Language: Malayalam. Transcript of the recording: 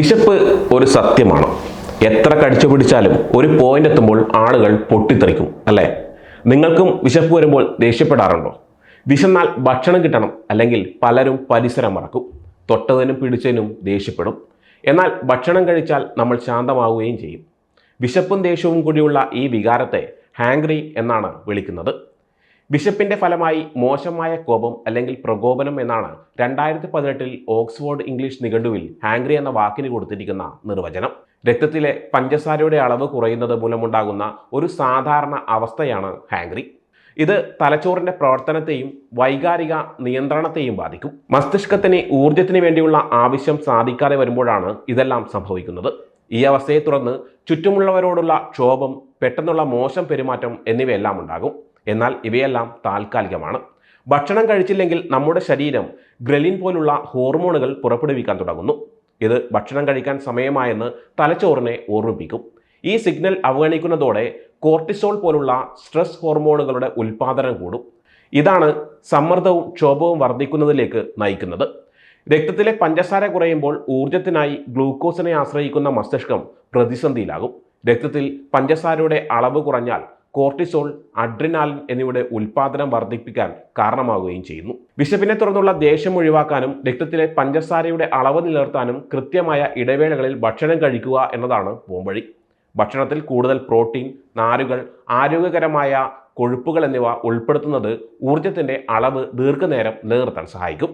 വിശപ്പ് ഒരു സത്യമാണ്. എത്ര കടിച്ചു പിടിച്ചാലും ഒരു പോയിന്റ് എത്തുമ്പോൾ ആളുകൾ പൊട്ടിത്തെറിക്കും അല്ലേ? നിങ്ങൾക്കും വിശപ്പ് വരുമ്പോൾ ദേഷ്യപ്പെടാറുണ്ടോ? വിശന്നാൽ ഭക്ഷണം കിട്ടണം അല്ലെങ്കിൽ പലരും പരിസരം മറക്കും. തൊട്ടതിനും പിടിച്ചതിനും ദേഷ്യപ്പെടും. എന്നാൽ ഭക്ഷണം കഴിച്ചാൽ നമ്മൾ ശാന്തമാവുകയും ചെയ്യും. വിശപ്പും ദേഷ്യവും കൂടിയുള്ള ഈ വികാരത്തെ ഹാങ്ക്രി എന്നാണ് വിളിക്കുന്നത്. വിശപ്പിന്റെ ഫലമായി മോശമായ കോപം അല്ലെങ്കിൽ പ്രകോപനം എന്നാണ് രണ്ടായിരത്തി പതിനെട്ടിൽ ഓക്സ്ഫോർഡ് ഇംഗ്ലീഷ് നിഘണ്ടുവിൽ ഹാങ്ക്രി എന്ന വാക്കിന് കൊടുത്തിരിക്കുന്ന നിർവചനം. രക്തത്തിലെ പഞ്ചസാരയുടെ അളവ് കുറയുന്നത് മൂലമുണ്ടാകുന്ന ഒരു സാധാരണ അവസ്ഥയാണ് ഹാങ്ക്രി ഇത് തലച്ചോറിന്റെ പ്രവർത്തനത്തെയും വൈകാരിക നിയന്ത്രണത്തെയും ബാധിക്കും. മസ്തിഷ്കത്തിന് ഊർജത്തിന് വേണ്ടിയുള്ള ആവശ്യം സാധിക്കാതെ വരുമ്പോഴാണ് ഇതെല്ലാം സംഭവിക്കുന്നത്. ഈ അവസ്ഥയെ തുടർന്ന് ചുറ്റുമുള്ളവരോടുള്ള ക്ഷോഭം പെട്ടെന്നുള്ള മോശം പെരുമാറ്റം എന്നിവയെല്ലാം ഉണ്ടാകും. എന്നാൽ ഇവയെല്ലാം താൽക്കാലികമാണ്. ഭക്ഷണം കഴിച്ചില്ലെങ്കിൽ നമ്മുടെ ശരീരം ഗ്രലിൻ പോലുള്ള ഹോർമോണുകൾ പുറപ്പെടുവിക്കാൻ തുടങ്ങുന്നു. ഇത് ഭക്ഷണം കഴിക്കാൻ സമയമായെന്ന് തലച്ചോറിനെ ഓർമ്മിപ്പിക്കും. ഈ സിഗ്നൽ അവഗണിക്കുന്നതോടെ കോർട്ടിസോൾ പോലുള്ള സ്ട്രെസ് ഹോർമോണുകളുടെ ഉൽപ്പാദനം കൂടും. ഇതാണ് സമ്മർദ്ദവും ക്ഷോഭവും വർദ്ധിക്കുന്നതിലേക്ക് നയിക്കുന്നത്. രക്തത്തിലെ പഞ്ചസാര കുറയുമ്പോൾ ഊർജത്തിനായി ഗ്ലൂക്കോസിനെ ആശ്രയിക്കുന്ന മസ്തിഷ്കം പ്രതിസന്ധിയിലാകും. രക്തത്തിൽ പഞ്ചസാരയുടെ അളവ് കുറഞ്ഞാൽ കോർട്ടിസോൾ അഡ്രിനാലിൻ എന്നിവയുടെ ഉൽപാദനം വർദ്ധിപ്പിക്കാൻ കാരണമാവുകയും ചെയ്യുന്നു. വിശപ്പിനെ തുടർന്നുള്ള ദേഷ്യം ഒഴിവാക്കാനും രക്തത്തിലെ പഞ്ചസാരയുടെ അളവ് നിലനിർത്താനും കൃത്യമായ ഇടവേളകളിൽ ഭക്ഷണം കഴിക്കുക എന്നതാണ് പോംവഴി. ഭക്ഷണത്തിൽ കൂടുതൽ പ്രോട്ടീൻ നാരുകൾ ആരോഗ്യകരമായ കൊഴുപ്പുകൾ എന്നിവ ഉൾപ്പെടുത്തുന്നത് ഊർജത്തിന്റെ അളവ് ദീർഘനേരം നിലനിർത്താൻ സഹായിക്കും.